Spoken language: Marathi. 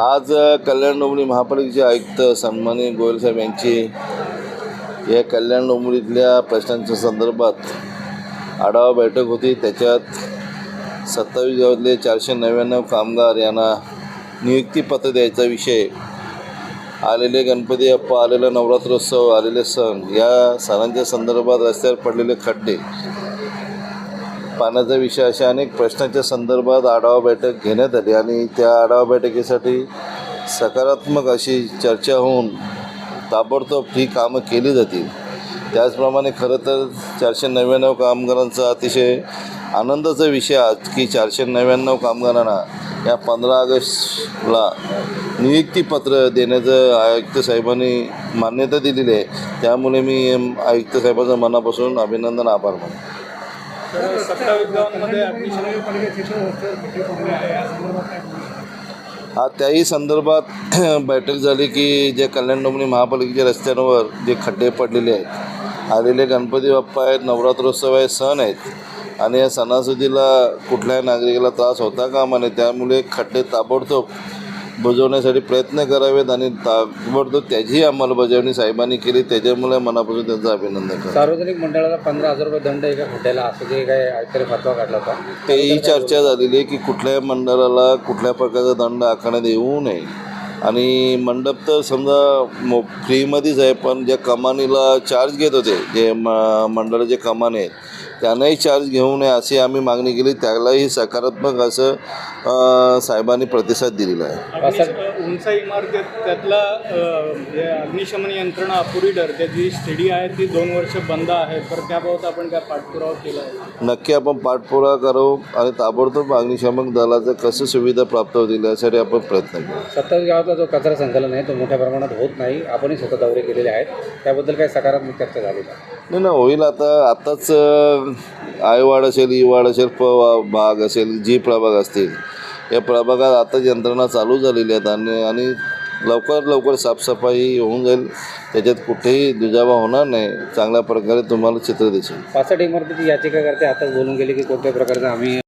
आज कल्याण डोंबरी महापालिकेचे आयुक्त सन्माननीय गोयल साहेब यांची या कल्याण डोंबरीतल्या प्रश्नांच्या संदर्भात आढावा बैठक होती. त्याच्यात सत्तावीस गावातले चारशे नव्याण्णव कामगार यांना नियुक्तीपत्र द्यायचा विषय आलेले गणपती अप्पा आलेला नवरात्रोत्सव आलेले सण या सणांच्या संदर्भात रस्त्यावर पडलेले खड्डे पाण्याचा विषय अशा अनेक प्रश्नाच्या संदर्भात आढावा बैठक घेण्यात आली आणि त्या आढावा बैठकीसाठी सकारात्मक अशी चर्चा होऊन ताबडतोब ही कामं केली जातील. त्याचप्रमाणे खरं तर चारशे नव्याण्णव कामगारांचा अतिशय आनंदाचा विषय आज की चारशे नव्याण्णव कामगारांना या पंधरा ऑगस्टला नियुक्तीपत्र देण्याचं आयुक्त साहेबांनी मान्यता दिलेली आहे. त्यामुळे मी आयुक्त साहेबाचं मनापासून अभिनंदन आभार मानतो. तर हा त्याही संदर्भात बैठक झाली की जे कल्याण डोंबिवली महापालिकेच्या रस्त्यांवर जे खड्डे पडलेले आहेत आलेले गणपती बाप्पा आहेत नवरात्रोत्सव आहे सण आहेत आणि या सणासुदीला कुठल्याही नागरिकाला त्रास होता कामा नये त्यामुळे खड्डे ताबडतोब बुजवण्यासाठी प्रयत्न करावेत आणि ताबडतोब त्याचीही अंमलबजावणी साहेबांनी केली. त्याच्यामुळे मनापासून त्यांचं अभिनंदन करतो. सार्वजनिक मंडळाला पंधरा हजार रुपये दंड एका खड्ड्याला असं जे काय आयुक्तांनी फतवा काढला होता. तेही चर्चा झालेली आहे की कुठल्याही मंडळाला कुठल्या प्रकारचा दंड आकारण्यात येऊ नये. आणि मंडप तर समजा मो फ्रीमध्येच आहे पण ज्या कमानीला चार्ज घेत होते जे म मंडळाचे कमाने आहेत त्यांनाही चार्ज घेऊ नये अशी आम्ही मागणी केली. त्यालाही सकारात्मक असं साहेबांनी प्रतिसाद दिलेला आहे. उंच इमारतीत त्यातला म्हणजे अग्निशमन यंत्रणा अपुरी ठरते जी स्टडी आहे ती दोन वर्ष बंद आहे. तर त्याबाबत आपण काय पाठपुरावा केला आहे? नक्की आपण पाठपुरावा करू आणि ताबडतोब अग्निशामक दलाचं कसं सुविधा प्राप्त होतील यासाठी आपण प्रयत्न करू. सत्तावीस गावातला जो कचरा संकलन आहे तो मोठ्या प्रमाणात होत नाही. आपणही स्वतः दौरे केलेले आहेत. त्याबद्दल काही सकारात्मक चर्चा झाली का? नाही ना होईल आता. आत्ताच आयवाड असेल इवाड असेल प भाग असेल जी प्रभाग असतील या प्रभागात आताच यंत्रणा चालू झालेली आहेत आणि लवकरात लवकर लवकर साफसफाई होऊन जाईल. त्याच्यात कुठेही दुजावा होणार नाही. चांगल्या प्रकारे तुम्हाला चित्र दिसेल. पासष्ट इमारतीची याचिका करते. आता बोलून गेली की कोणत्या प्रकारचं आम्ही